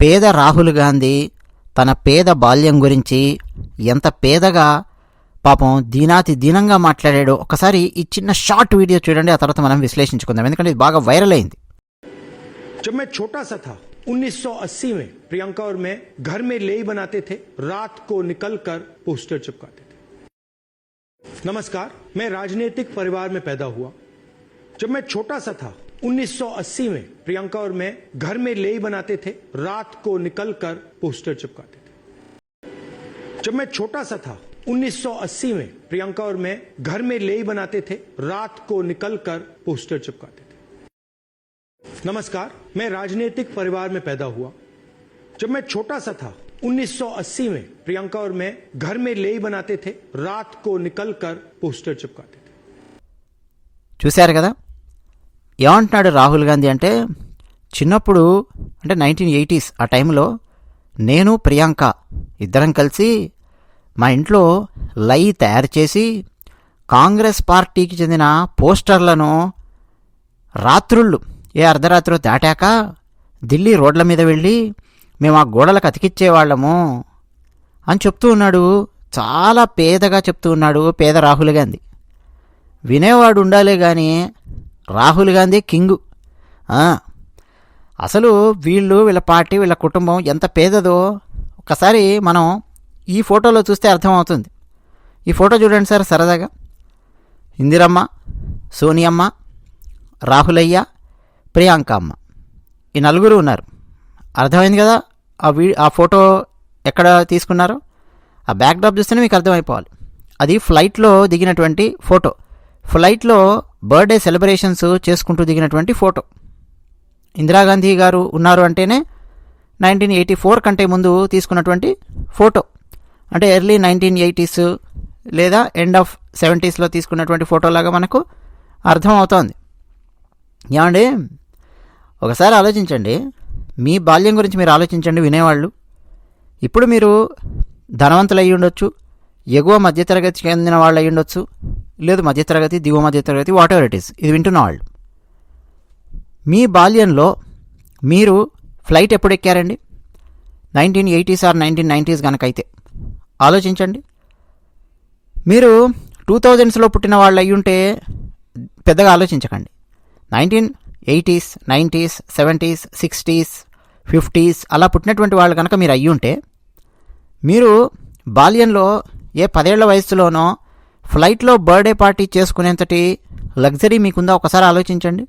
పేద రాహుల్ గాంధీ తన పేద బాల్యం గురించి ఎంత పేదగా పాపం దీనాతి దీనంగా మాట్లాడాడో ఒకసారి ఈ చిన్న షార్ట్ వీడియో చూడండి ఆ తర్వాత మనం విశ్లేషించుకుందాం ఎందుకంటే ఇది బాగా వైరల్ అయింది जब मैं छोटा सा था 1980 में प्रियंका और मैं घर में ले बनाते थे रात को निकल कर पोस्टर चिपकाते थे नमस्कार मैं राजनीतिक परिवार में पैदा हुआ जब मैं छोटा सा था 1980 में प्रियंका और मैं घर में ले बनाते थे रात को निकल कर पोस्टर चिपकाते थे जब मैं छोटा सा था 1980 में प्रियंका और मैं घर में ले बनाते थे रात को निकल कर पोस्टर चिपकाते थे नमस्कार मैं राजनीतिक परिवार में पैदा हुआ जब मैं छोटा सा था 1980 में प्रियंका और मैं घर में ले बनाते थे रात को निकल कर पोस्टर चिपकाते थे చూశారు కదా ఏమంటున్నాడు రాహుల్ గాంధీ అంటే చిన్నప్పుడు అంటే నైన్టీన్ ఎయిటీస్ ఆ టైంలో నేను ప్రియాంక ఇద్దరం కలిసి మా ఇంట్లో లై తయారు చేసి కాంగ్రెస్ పార్టీకి చెందిన పోస్టర్లను రాత్రుళ్ళు ఏ అర్ధరాత్రి దాటాక ఢిల్లీ రోడ్ల మీద వెళ్ళి మేము ఆ గోడలకు అతికిచ్చేవాళ్ళము అని చెప్తూ ఉన్నాడు. చాలా పేదగా చెప్తూ ఉన్నాడు పేద రాహుల్ గాంధీ. వినేవాడు ఉండాలే కానీ రాహుల్ గాంధీ కింగు. అసలు వీళ్ళు వీళ్ళ పార్టీ వీళ్ళ కుటుంబం ఎంత పేదదో ఒకసారి మనం ఈ ఫోటోలో చూస్తే అర్థమవుతుంది. ఈ ఫోటో చూడండి సార్ సరదాగా. ఇందిరమ్మ సోనియమ్మ రాహులయ్య ప్రియాంక అమ్మ ఈ నలుగురు ఉన్నారు. అర్థమైంది కదా? ఆ వీ ఆ ఫోటో ఎక్కడ తీసుకున్నారో? ఆ బ్యాక్ డ్రాప్ చూస్తేనే మీకు అర్థమైపోవాలి. అది ఫ్లైట్లో దిగినటువంటి ఫోటో. ఫ్లైట్లో బర్త్డే సెలబ్రేషన్స్ చేసుకుంటూ దిగినటువంటి ఫోటో. ఇందిరాగాంధీ గారు ఉన్నారు అంటేనే నైన్టీన్ ఎయిటీ ఫోర్ కంటే ముందు తీసుకున్నటువంటి ఫోటో. అంటే ఎర్లీ నైన్టీన్ ఎయిటీస్ లేదా ఎండ్ ఆఫ్ సెవెంటీస్లో తీసుకున్నటువంటి ఫోటోలాగా మనకు అర్థం అవుతోంది ఏమండి? ఒకసారి ఆలోచించండి. మీ బాల్యం గురించి మీరు ఆలోచించండి వినేవాళ్ళు. ఇప్పుడు మీరు ధనవంతులు అయ్యి ఉండొచ్చు ఎగువ మధ్యతరగతి చెందిన వాళ్ళు అయ్యి ఉండొచ్చు లేదు మధ్యతరగతి దిగువ మధ్యతరగతి వాట్ ఎవర్ ఇట్ ఈస్ ఇది వింటున్న వాళ్ళు. మీ బాల్యంలో మీరు ఫ్లైట్ ఎప్పుడు ఎక్కారండి? Nineteen eighties or nineteen nineties కనుకైతే ఆలోచించండి. మీరు టూ థౌజండ్స్లో పుట్టిన వాళ్ళు అయ్యి ఉంటే పెద్దగా ఆలోచించకండి. Nineteen eighties nineties seventies sixties fifties అలా పుట్టినటువంటి వాళ్ళు కనుక మీరు అయ్యి ఉంటే మీరు బాల్యంలో ఏ పదేళ్ళ వయసులోనో ఫ్లైట్లో బర్త్డే పార్టీ చేసుకునేంతటి లగ్జరీ మీకుందా? ఒకసారి ఆలోచించండి.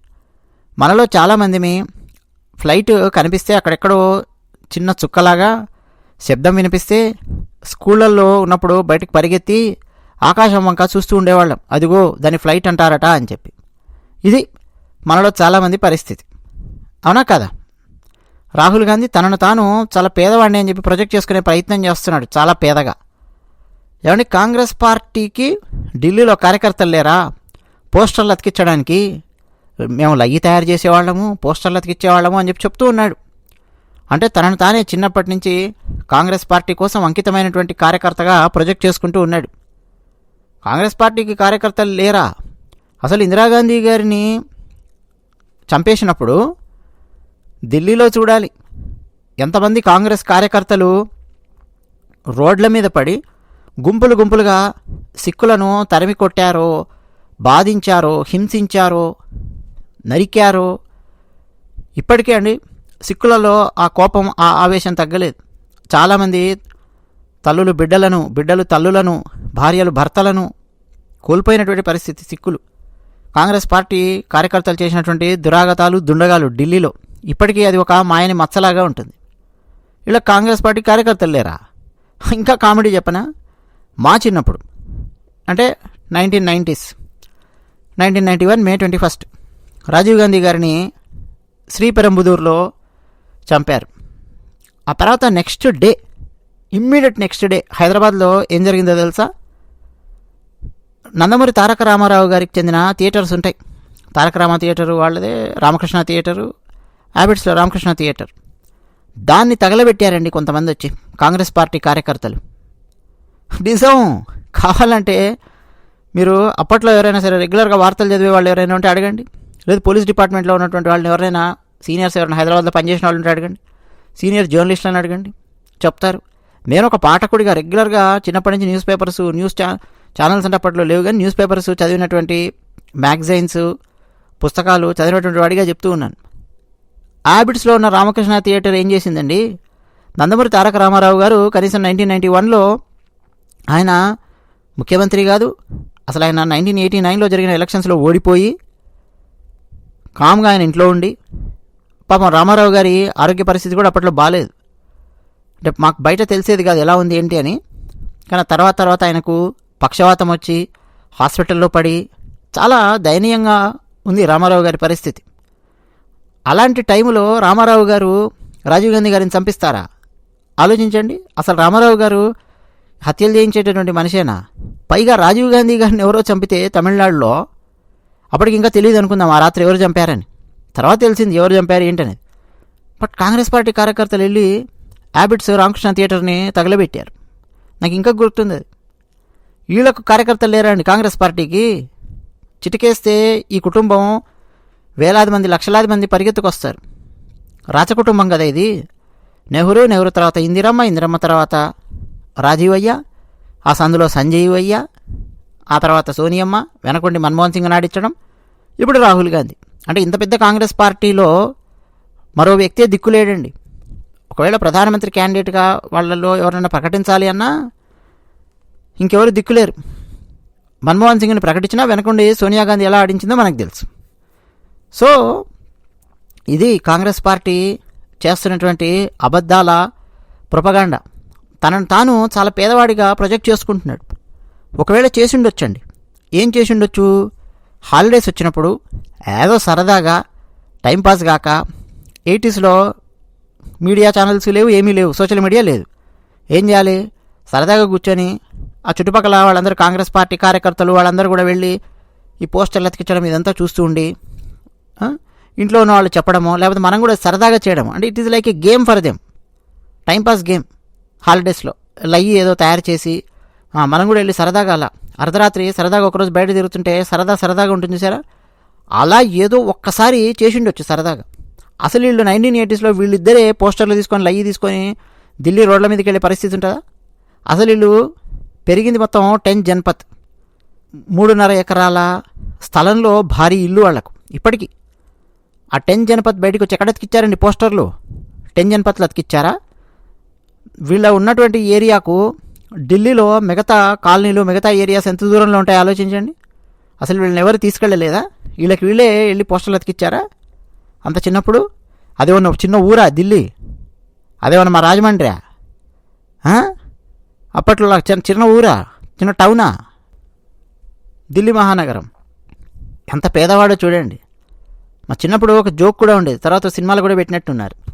మనలో చాలామందిమి ఫ్లైట్ కనిపిస్తే అక్కడెక్కడో చిన్న చుక్కలాగా శబ్దం వినిపిస్తే స్కూళ్ళల్లో ఉన్నప్పుడు బయటకు పరిగెత్తి ఆకాశం వంక చూస్తూ ఉండేవాళ్ళం. అదిగో దాని ఫ్లైట్ అంటారట అని చెప్పి. ఇది మనలో చాలామంది పరిస్థితి. అవునా కదా? రాహుల్ గాంధీ తనను తాను చాలా పేదవాడిని అని చెప్పి ప్రొజెక్ట్ చేసుకునే ప్రయత్నం చేస్తున్నాడు. చాలా పేదగా. ఏమండి కాంగ్రెస్ పార్టీకి ఢిల్లీలో కార్యకర్తలు లేరా? పోస్టర్లు అతికించడానికి మేము లయ్యి తయారు చేసేవాళ్ళము పోస్టర్లు అతికిచ్చేవాళ్ళము అని చెప్పి చెప్తూ ఉన్నాడు. అంటే తనను తానే చిన్నప్పటి నుంచి కాంగ్రెస్ పార్టీ కోసం అంకితమైనటువంటి కార్యకర్తగా ప్రొజెక్ట్ చేసుకుంటూ ఉన్నాడు. కాంగ్రెస్ పార్టీకి కార్యకర్తలు లేరా? అసలు ఇందిరాగాంధీ గారిని చంపేసినప్పుడు ఢిల్లీలో చూడాలి. ఎంతమంది కాంగ్రెస్ కార్యకర్తలు రోడ్ల మీద పడి గుంపులు గుంపులుగా సిక్కులను తరిమి కొట్టారో బాధించారో హింసించారో నరికారో. ఇప్పటికే అండి సిక్కులలో ఆ కోపం ఆ ఆవేశం తగ్గలేదు. చాలామంది తల్లులు బిడ్డలను బిడ్డలు తల్లులను భార్యలు భర్తలను కోల్పోయినటువంటి పరిస్థితి సిక్కులు. కాంగ్రెస్ పార్టీ కార్యకర్తలు చేసినటువంటి దురాగతాలు దుండగాలు ఢిల్లీలో. ఇప్పటికీ అది ఒక మాయని మచ్చలాగా ఉంటుంది. ఇలా కాంగ్రెస్ పార్టీ కార్యకర్తలు లేరా? ఇంకా కామెడీ చెప్పనా? మా చిన్నప్పుడు. అంటే nineteen nineties nineteen ninety one May twenty first. Rajiv Gandhi గారిని శ్రీపెరంబుదూరులో చంపారు. ఆ తర్వాత next day immediate next day హైదరాబాద్లో ఏం జరిగిందో తెలుసా? నందమూరి తారక రామారావు గారికి చెందిన థియేటర్స్ ఉంటాయి. తారక రామ థియేటరు వాళ్ళదే రామకృష్ణ థియేటరు హ్యాబిట్స్లో రామకృష్ణ థియేటర్. దాన్ని తగలబెట్టారండి కొంతమంది వచ్చి కాంగ్రెస్ పార్టీ కార్యకర్తలు. నిజం. కావాలంటే మీరు అప్పట్లో ఎవరైనా సరే రెగ్యులర్గా వార్తలు చదివే వాళ్ళు ఎవరైనా ఉంటే అడగండి. లేదు పోలీస్ డిపార్ట్మెంట్లో ఉన్నటువంటి వాళ్ళని ఎవరైనా సీనియర్స్ ఎవరైనా హైదరాబాద్లో పనిచేసిన వాళ్ళు ఉంటే అడగండి. సీనియర్ జర్నలిస్టులను అడగండి. చెప్తారు. నేను ఒక పాఠకుడిగా రెగ్యులర్గా చిన్నప్పటి నుంచి న్యూస్ పేపర్స్ న్యూస్ ఛా ఛానల్స్ అంటే అప్పట్లో లేవు కానీ న్యూస్ పేపర్స్ చదివినటువంటి మ్యాగజైన్స్ పుస్తకాలు చదివినటువంటి వాడిగా చెప్తూ ఉన్నాను. హ్యాబిట్స్లో ఉన్న రామకృష్ణ థియేటర్ ఏం చేసిందండి? నందమూరి తారక రామారావు గారు కనీసం నైన్టీన్ నైంటీ వన్లో ఆయన ముఖ్యమంత్రి కాదు. అసలు ఆయన నైన్టీన్ ఎయిటీ నైన్లో జరిగిన ఎలక్షన్స్లో ఓడిపోయి కామ్గా ఆయన ఇంట్లో ఉండి పాపం రామారావు గారి ఆరోగ్య పరిస్థితి కూడా అప్పట్లో బాగాలేదు అంటే మాకు బయట తెలిసేది కాదు ఎలా ఉంది ఏంటి అని. కానీ తర్వాత తర్వాత ఆయనకు పక్షవాతం వచ్చి హాస్పిటల్లో పడి చాలా దయనీయంగా ఉంది రామారావు గారి పరిస్థితి. అలాంటి టైంలో రామారావు గారు రాజీవ్ గాంధీ గారిని చంపిస్తారా? ఆలోచించండి. అసలు రామారావు గారు హత్యలు చేయించేటటువంటి మనిషేనా? పైగా రాజీవ్ గాంధీ గారిని ఎవరో చంపితే తమిళనాడులో అప్పటికి ఇంకా తెలియదు అనుకుందాం ఆ రాత్రి ఎవరు చంపారని. తర్వాత తెలిసింది ఎవరు చంపారు ఏంటనేది. బట్ కాంగ్రెస్ పార్టీ కార్యకర్తలు వెళ్ళి యాబిట్స్ రామకృష్ణ థియేటర్ని తగలబెట్టారు. నాకు ఇంకా గుర్తుంది. అది వీళ్ళకు కార్యకర్తలు లేరండి కాంగ్రెస్ పార్టీకి. చిటికేస్తే ఈ కుటుంబం వేలాది మంది లక్షలాది మంది పరిగెత్తుకొస్తారు. రాచకుటుంబం కదా ఇది. నెహ్రూ నెహ్రూ తర్వాత ఇందిరమ్మ ఇందిరమ్మ తర్వాత రాజీవ్ ఆ సందులో సంజీవ్ ఆ తర్వాత సోనియమ్మ వెనకుండి మన్మోహన్ సింగ్ నాడించడం ఇప్పుడు రాహుల్ గాంధీ. అంటే ఇంత పెద్ద కాంగ్రెస్ పార్టీలో మరో వ్యక్తే దిక్కులేడండి. ఒకవేళ ప్రధానమంత్రి క్యాండిడేట్గా వాళ్ళలో ఎవరైనా ప్రకటించాలి అన్నా ఇంకెవరు దిక్కులేరు. మన్మోహన్ సింగ్ని ప్రకటించినా వెనకుండి సోనియా గాంధీ ఎలా ఆడించిందో మనకు తెలుసు. సో ఇది కాంగ్రెస్ పార్టీ చేస్తున్నటువంటి అబద్ధాల ప్రొపగాండా. తనను తాను చాలా పేదవాడిగా ప్రొజెక్ట్ చేసుకుంటున్నాడు. ఒకవేళ చేసి ఉండొచ్చండి ఏం చేసి ఉండొచ్చు హాలిడేస్ వచ్చినప్పుడు ఏదో సరదాగా టైంపాస్ కాక ఎయిటీస్లో మీడియా ఛానల్స్ లేవు ఏమీ లేవు సోషల్ మీడియా లేదు. ఏం చేయాలి? సరదాగా కూర్చొని ఆ చుట్టుపక్కల వాళ్ళందరూ కాంగ్రెస్ పార్టీ కార్యకర్తలు వాళ్ళందరూ కూడా వెళ్ళి ఈ పోస్టర్లు అతికించడం ఇదంతా చూస్తూ ఉండి ఇంట్లో ఉన్న వాళ్ళు చెప్పడమో లేకపోతే మనం కూడా సరదాగా చేయడం అంటే it is like a game for them time pass game హాలిడేస్లో. లయ్యి ఏదో తయారు చేసి మనం కూడా వెళ్ళి సరదాగా అలా. అర్ధరాత్రి సరదాగా ఒకరోజు బయట తిరుగుతుంటే సరదా సరదాగా ఉంటుంది సారా? అలా ఏదో ఒక్కసారి చేసిండొచ్చు సరదాగా. అసలు వీళ్ళు నైన్టీన్ ఎయిటీస్లో వీళ్ళిద్దరే పోస్టర్లు తీసుకొని లయ్యి తీసుకొని ఢిల్లీ రోడ్ల మీదకి వెళ్ళే పరిస్థితి ఉంటుందా? అసలు వీళ్ళు పెరిగింది మొత్తం టెన్ జన్పత్. మూడున్నర ఎకరాల స్థలంలో భారీ ఇల్లు వాళ్ళకు. ఇప్పటికీ ఆ టెన్ జనపత్ బయటకు వచ్చి ఎక్కడ అతికిచ్చారండి పోస్టర్లు? టెన్ జనపత్లు అతికిచ్చారా? వీళ్ళ ఉన్నటువంటి ఏరియాకు ఢిల్లీలో మిగతా కాలనీలు మిగతా ఏరియాస్ ఎంత దూరంలో ఉంటాయో ఆలోచించండి. అసలు వీళ్ళని ఎవరు తీసుకెళ్ళలేదా? వీళ్ళకి వీళ్ళే వెళ్ళి పోస్టర్లు అతికిచ్చారా? అంత చిన్నప్పుడు? అదేమన్నా ఒక చిన్న ఊరా ఢిల్లీ? అదేమన్నా మా రాజమండ్రి అప్పట్లో చిన్న చిన్న ఊరా? చిన్న టౌనా? ఢిల్లీ మహానగరం. ఎంత పేదవాడో చూడండి. మా చిన్నప్పుడు ఒక జోక్ కూడా ఉండేది. తర్వాత సినిమాలు కూడా పెట్టినట్టున్నారు.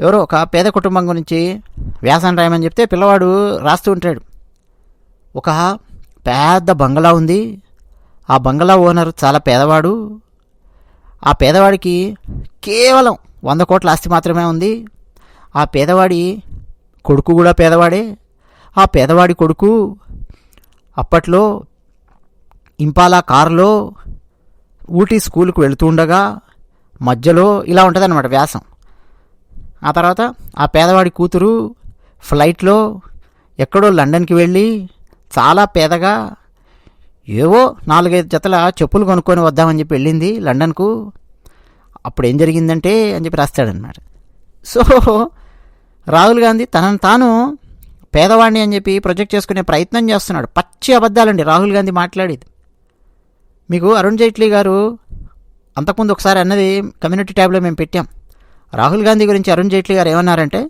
ఎవరో ఒక పేద కుటుంబం గురించి వ్యాసం రాయమని చెప్తే పిల్లవాడు రాస్తూ ఉంటాడు. ఒక పెద్ద బంగ్లా ఉంది. ఆ బంగ్లా ఓనర్ చాలా పేదవాడు. ఆ పేదవాడికి కేవలం వంద కోట్ల ఆస్తి మాత్రమే ఉంది. ఆ పేదవాడి కొడుకు కూడా పేదవాడే. ఆ పేదవాడి కొడుకు అప్పట్లో ఇంపాలా కారులో ఊటీ స్కూల్కి వెళుతూ ఉండగా మధ్యలో ఇలా ఉంటుందన్నమాట వ్యాసం. ఆ తర్వాత ఆ పేదవాడి కూతురు ఫ్లైట్లో ఎక్కడో లండన్కి వెళ్ళి చాలా పేదగా ఏవో నాలుగైదు జతల చెప్పులు కొనుక్కొని వద్దామని చెప్పి వెళ్ళింది లండన్కు. అప్పుడు ఏం జరిగిందంటే అని చెప్పి రాస్తాడనమాట సో రాహుల్ గాంధీ తనను తాను పేదవాడిని అని చెప్పి ప్రొజెక్ట్ చేసుకునే ప్రయత్నం చేస్తున్నాడు. పచ్చి అబద్ధాలండి రాహుల్ గాంధీ మాట్లాడేది. మీకు అరుణ్ జైట్లీ గారు అంతకుముందు ఒకసారి అన్నది కమ్యూనిటీ ట్యాబ్లో మేము పెట్టాం. రాహుల్ గాంధీ గురించి అరుణ్ జైట్లీ గారు ఏమన్నారంటే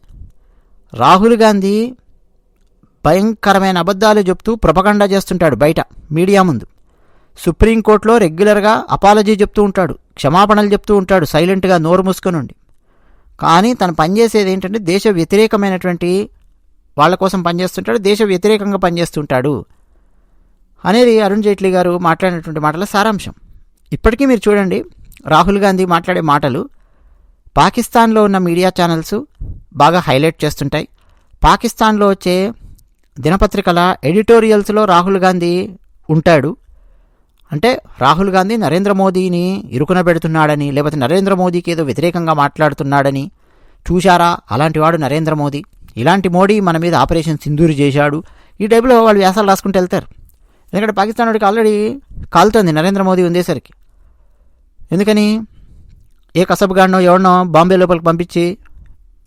రాహుల్ గాంధీ భయంకరమైన అబద్ధాలు చెప్తూ ప్రపగండా చేస్తుంటాడు బయట మీడియా ముందు. సుప్రీంకోర్టులో రెగ్యులర్గా అపాలజీ చెప్తూ ఉంటాడు క్షమాపణలు చెప్తూ ఉంటాడు సైలెంట్గా నోరు మూసుకొని ఉండి. కానీ తను పనిచేసేది ఏంటంటే దేశ వ్యతిరేకమైనటువంటి వాళ్ళ కోసం పనిచేస్తుంటాడు దేశ వ్యతిరేకంగా పనిచేస్తుంటాడు అనేది అరుణ్ జైట్లీ గారు మాట్లాడినటువంటి మాటల సారాంశం. ఇప్పటికీ మీరు చూడండి రాహుల్ గాంధీ మాట్లాడే మాటలు పాకిస్తాన్లో ఉన్న మీడియా ఛానల్స్ బాగా హైలైట్ చేస్తుంటాయి. పాకిస్తాన్లో వచ్చే దినపత్రికల ఎడిటోరియల్స్లో రాహుల్ గాంధీ ఉంటాడు. అంటే రాహుల్ గాంధీ నరేంద్ర మోదీని ఇరుకున పెడుతున్నాడని లేకపోతే నరేంద్ర మోదీకి ఏదో వ్యతిరేకంగా మాట్లాడుతున్నాడని చూశారా? అలాంటివాడు నరేంద్ర మోదీ. ఇలాంటి మోడీ మన మీద ఆపరేషన్ సింధూరి చేశాడు. ఈ టైప్లో వాళ్ళు వ్యాసాలు రాసుకుంటూ వెళ్తారు. ఎందుకంటే పాకిస్తాన్ వాడికి ఆల్రెడీ కాలుతోంది నరేంద్ర మోదీ ఉండేసరికి. ఎందుకని? ఏ కసబుగాడినో ఎవరినో బాంబే లోపలికి పంపించి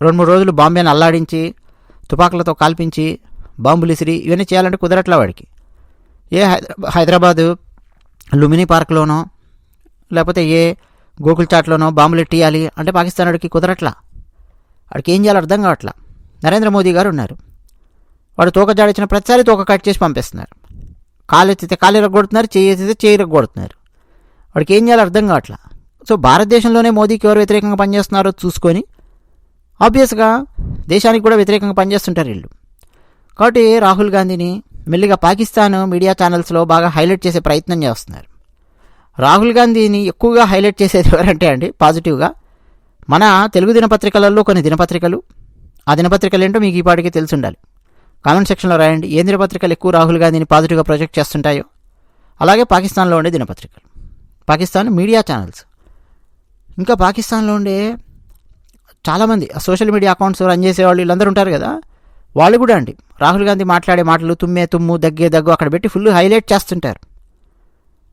రెండు మూడు రోజులు బాంబేని అల్లాడించి తుపాకులతో కాల్పించి బాంబులిసిరి ఇవన్నీ చేయాలంటే కుదరట్లా వాడికి. ఏ హైదరాబాదు లుమినీ పార్క్లోనో లేకపోతే ఏ గోకుల్ చాట్లోనో బాంబులు ఎట్టియాలి అంటే పాకిస్తాన్ వాడికి కుదరట్లా. వాడికి ఏం చేయాలో అర్థం కావట్లా. నరేంద్ర మోదీ గారు ఉన్నారు. వాడు తోక జాడించిన ప్రతిసారి తోక కట్ చేసి పంపిస్తున్నారు. కాలు ఎత్తితే కాలు ఇరగొడుతున్నారు చేయి ఎత్తితే చేయి ఇరగొడుతున్నారు. వాడికి ఏం చేయాలో అర్థం కావట్లా. సో భారతదేశంలోనే మోదీకి ఎవరు వ్యతిరేకంగా పనిచేస్తున్నారో చూసుకొని ఆబ్వియస్గా దేశానికి కూడా వ్యతిరేకంగా పనిచేస్తుంటారు వీళ్ళు. కాబట్టి రాహుల్ గాంధీని మెల్లిగా పాకిస్తాన్ మీడియా ఛానల్స్లో బాగా హైలైట్ చేసే ప్రయత్నం చేస్తున్నారు. రాహుల్ గాంధీని ఎక్కువగా హైలైట్ చేసేది ఎవరంటే అండి పాజిటివ్గా మన తెలుగు దినపత్రికలలో కొన్ని దినపత్రికలు ఆ దినపత్రికలు ఏంటో మీకు ఈ పాటికి తెలిసి ఉండాలి కామెంట్ సెక్షన్లో రాయండి ఏ దినపత్రికలు ఎక్కువ రాహుల్ గాంధీని పాజిటివ్గా ప్రొజెక్ట్ చేస్తుంటాయో. అలాగే పాకిస్తాన్లో ఉండే దినపత్రికలు. Pakistan media channels. ఇంకా పాకిస్తాన్లో ఉండే చాలామంది సోషల్ మీడియా అకౌంట్స్ రన్ చేసేవాళ్ళు వీళ్ళందరూ ఉంటారు కదా. వాళ్ళు కూడా అండి. రాహుల్ గాంధీ మాట్లాడే మాటలు తుమ్మే తుమ్ము దగ్గే దగ్గు అక్కడ పెట్టి ఫుల్ హైలైట్ చేస్తుంటారు.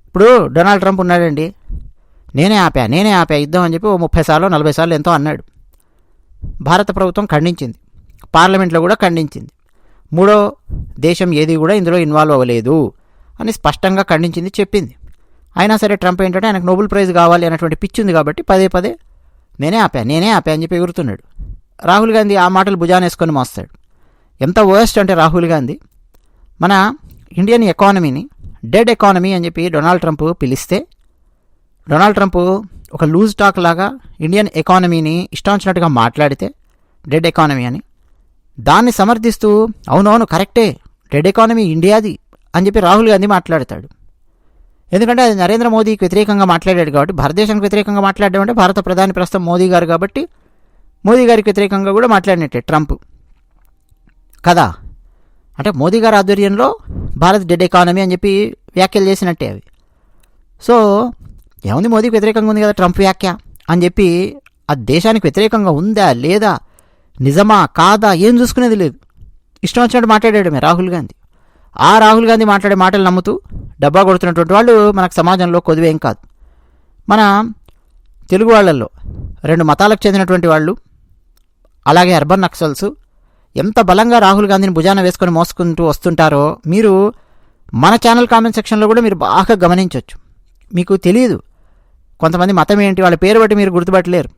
ఇప్పుడు డొనాల్డ్ ట్రంప్ ఉన్నాడండి. నేనే ఆపా నేనే ఆపా యుద్ధం అని చెప్పి ఓ ముప్పై సార్లు నలభై సార్లు ఎంతో అన్నాడు. భారత ప్రభుత్వం ఖండించింది. పార్లమెంట్లో కూడా ఖండించింది. మూడో దేశం ఏది కూడా ఇందులో ఇన్వాల్వ్ అవ్వలేదు అని స్పష్టంగా ఖండించింది చెప్పింది. అయినా సరే ట్రంప్ ఏంటంటే ఆయనకు నోబెల్ ప్రైజ్ కావాలి అన్నటువంటి పిచ్చి ఉంది కాబట్టి పదే పదే నేనే ఆపా నేనే ఆపా అని చెప్పి ఎగురుతున్నాడు. రాహుల్ గాంధీ ఆ మాటలు భుజానేసుకొని మోస్తాడు. ఎంత వర్స్ట్ అంటే రాహుల్ గాంధీ మన ఇండియన్ ఎకానమీని డెడ్ ఎకానమీ అని చెప్పి డొనాల్డ్ ట్రంప్ పిలిస్తే డొనాల్డ్ ట్రంప్ ఒక లూజ్ టాక్ లాగా ఇండియన్ ఎకానమీని ఇష్టం వచ్చినట్టుగా మాట్లాడితే డెడ్ ఎకానమీ అని దాన్ని సమర్థిస్తూ అవునవును కరెక్టే డెడ్ ఎకానమీ ఇండియాది అని చెప్పి రాహుల్ గాంధీ మాట్లాడతాడు. ఎందుకంటే అది నరేంద్ర మోదీకి వ్యతిరేకంగా మాట్లాడాడు కాబట్టి భారతదేశానికి వ్యతిరేకంగా మాట్లాడడం అంటే భారత ప్రధాని ప్రస్తుతం మోదీ గారు కాబట్టి మోదీ గారికి వ్యతిరేకంగా కూడా మాట్లాడినట్టే ట్రంప్. కదా? అంటే మోదీ గారి ఆధ్వర్యంలో భారత్ డెడ్ ఎకానమీ అని చెప్పి వ్యాఖ్యలు చేసినట్టే అవి. సో ఏముంది మోదీకి వ్యతిరేకంగా ఉంది కదా ట్రంప్ వ్యాఖ్య అని చెప్పి ఆ దేశానికి వ్యతిరేకంగా ఉందా లేదా? నిజమా కాదా? ఏం చూసుకునేది లేదు. ఇష్టం వచ్చినట్టు మాట్లాడాడమే రాహుల్ గాంధీ. ఆ రాహుల్ గాంధీ మాట్లాడే మాటలు నమ్ముతూ డబ్బా కొడుతున్నటువంటి వాళ్ళు మనకు సమాజంలో కొద్దివేం కాదు. మన తెలుగు వాళ్ళల్లో రెండు మతాలకు చెందినటువంటి వాళ్ళు అలాగే అర్బన్ నక్సల్స్ ఎంత బలంగా రాహుల్ గాంధీని భుజాన వేసుకొని మోసుకుంటూ వస్తుంటారో మీరు మన ఛానల్ కామెంట్ సెక్షన్లో కూడా మీరు బాగా గమనించవచ్చు మీకు తెలియదు కొంతమంది మతం ఏంటి వాళ్ళ పేరు బట్టి మీరు గుర్తుపట్టలేరు.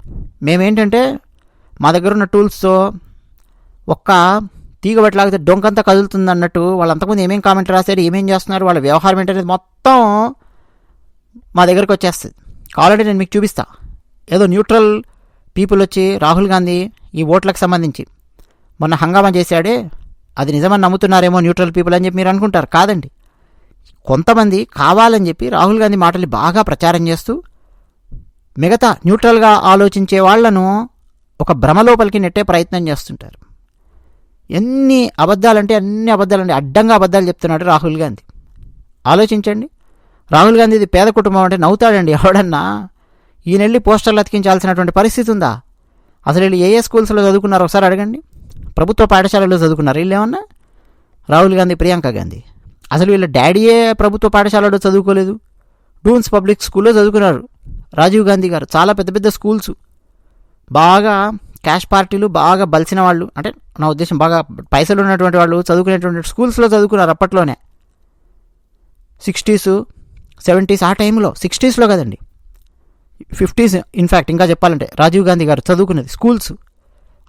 మేమేంటంటే మా దగ్గర ఉన్న టూల్స్తో ఒక్క తీగ లాగితే డొంకంతా కదులుతుంది అన్నట్టు వాళ్ళంతకుముందు ఏమేం కామెంట్ రాశారు ఏమేం చేస్తున్నారు వాళ్ళ వ్యవహారం ఏంటనేది మొత్తం మా దగ్గరకు వచ్చేస్తుంది. కావాలంటే నేను మీకు చూపిస్తా. ఏదో న్యూట్రల్ పీపుల్ వచ్చి రాహుల్ గాంధీ ఈ ఓట్లకు సంబంధించి మొన్న హంగామా చేశాడే అది నిజమని నమ్ముతున్నారేమో న్యూట్రల్ పీపుల్ అని చెప్పి మీరు అనుకుంటారు. కాదండి. కొంతమంది కావాలని చెప్పి రాహుల్ గాంధీ మాటలు బాగా ప్రచారం చేస్తూ మిగతా న్యూట్రల్గా ఆలోచించే వాళ్ళను ఒక భ్రమలోపలికి నెట్టే ప్రయత్నం చేస్తుంటారు. ఎన్ని అబద్ధాలంటే అన్ని అబద్ధాలంటే అడ్డంగా అబద్ధాలు చెప్తున్నాడు రాహుల్ గాంధీ. ఆలోచించండి. రాహుల్ గాంధీది పేద కుటుంబం అంటే నవ్వుతాడండి ఎవడన్నా. ఈయనెళ్ళి పోస్టర్లు అతికించాల్సినటువంటి పరిస్థితి ఉందా? అసలు వీళ్ళు ఏ ఏ స్కూల్స్లో చదువుకున్నారో ఒకసారి అడగండి. ప్రభుత్వ పాఠశాలలో చదువుకున్నారు? వీళ్ళు ఏమన్నా? రాహుల్ గాంధీ ప్రియాంక గాంధీ. అసలు వీళ్ళ డాడీయే ప్రభుత్వ పాఠశాలలో చదువుకోలేదు. డూన్స్ పబ్లిక్ స్కూల్లో చదువుకున్నారు. రాజీవ్ గాంధీ గారు. చాలా పెద్ద పెద్ద స్కూల్స్. బాగా క్యాష్ పార్టీలు బాగా బలిసిన వాళ్ళు అంటే నా ఉద్దేశం బాగా పైసలు ఉన్నటువంటి వాళ్ళు చదువుకునేటువంటి స్కూల్స్లో చదువుకున్నారు అప్పట్లోనే. సిక్స్టీస్ సెవెంటీస్ ఆ టైంలో సిక్స్టీస్లో కదండి. ఫిఫ్టీస్ ఇన్ఫ్యాక్ట్ ఇంకా చెప్పాలంటే రాజీవ్ గాంధీ గారు చదువుకున్నది స్కూల్స్.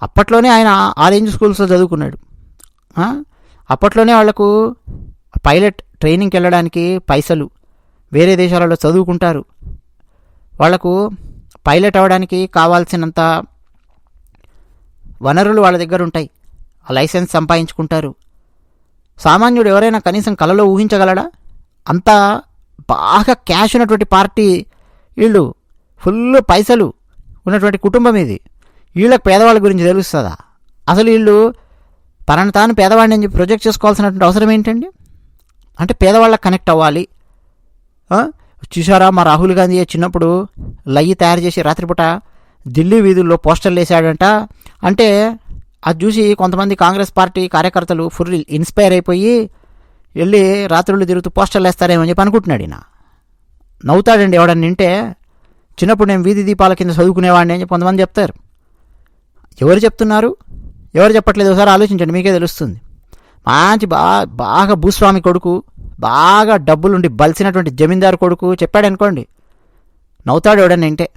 అప్పట్లోనే ఆయన ఆరెంజ్ స్కూల్స్లో చదువుకున్నాడు. అప్పట్లోనే వాళ్ళకు పైలట్ ట్రైనింగ్కి వెళ్ళడానికి పైసలు వేరే దేశాలలో చదువుకుంటారు. వాళ్ళకు పైలట్ అవ్వడానికి కావాల్సినంత వనరులు వాళ్ళ దగ్గర ఉంటాయి. ఆ లైసెన్స్ సంపాదించుకుంటారు. సామాన్యుడు ఎవరైనా కనీసం కలలో ఊహించగలడా? అంతా బాగా క్యాష్ ఉన్నటువంటి పార్టీ వీళ్ళు. ఫుల్ పైసలు ఉన్నటువంటి కుటుంబం ఇది. వీళ్ళకి పేదవాళ్ళ గురించి తెలుస్తుందా? అసలు వీళ్ళు తనను తాను పేదవాడిని అని చెప్పి ప్రొజెక్ట్ చేసుకోవాల్సినటువంటి అవసరం ఏంటండి? అంటే పేదవాళ్ళకి కనెక్ట్ అవ్వాలి. చూసారా మా రాహుల్ గాంధీ చిన్నప్పుడు లయ్యి తయారు చేసి రాత్రిపూట ఢిల్లీ వీధుల్లో పోస్టర్లు వేసాడంట. అంటే అది చూసి కొంతమంది కాంగ్రెస్ పార్టీ కార్యకర్తలు ఫుల్ ఇన్స్పైర్ అయిపోయి వెళ్ళి రాత్రులు తిరుగుతూ పోస్టర్లు వేస్తారేమో అని చెప్పి అనుకుంటున్నాడు ఈయన. నవ్వుతాడండి ఎవడన్నా నింటే చిన్నప్పుడు నేను వీధి దీపాల కింద చదువుకునేవాడిని అని చెప్పి కొంతమంది చెప్తారు. ఎవరు చెప్తున్నారు? ఎవరు చెప్పట్లేదు? ఒకసారి ఆలోచించండి మీకే తెలుస్తుంది. మంచి బా బాగా భూస్వామి కొడుకు బాగా డబ్బులుండి బలిసినటువంటి జమీందారు కొడుకు చెప్పాడు అనుకోండి నవ్వుతాడు ఎవడన్నా వింటే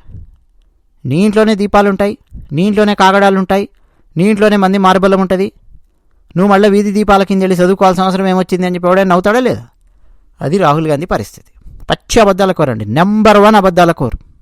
నీ ఇంట్లోనే దీపాలుంటాయి నీ ఇంట్లోనే కాగడాలుంటాయి నీ ఇంట్లోనే మంది మార్బలం ఉంటుంది నువ్వు మళ్ళీ వీధి దీపాల కింద వెళ్ళి చదువుకోవాల్సిన అవసరం ఏమొచ్చింది అని చెప్పి ఎవడైనా నవ్వుతాడా లేదా? అది రాహుల్ గాంధీ పరిస్థితి. పచ్చి అబద్ధాల కోరండి. నెంబర్ వన్ అబద్ధాల కోరు.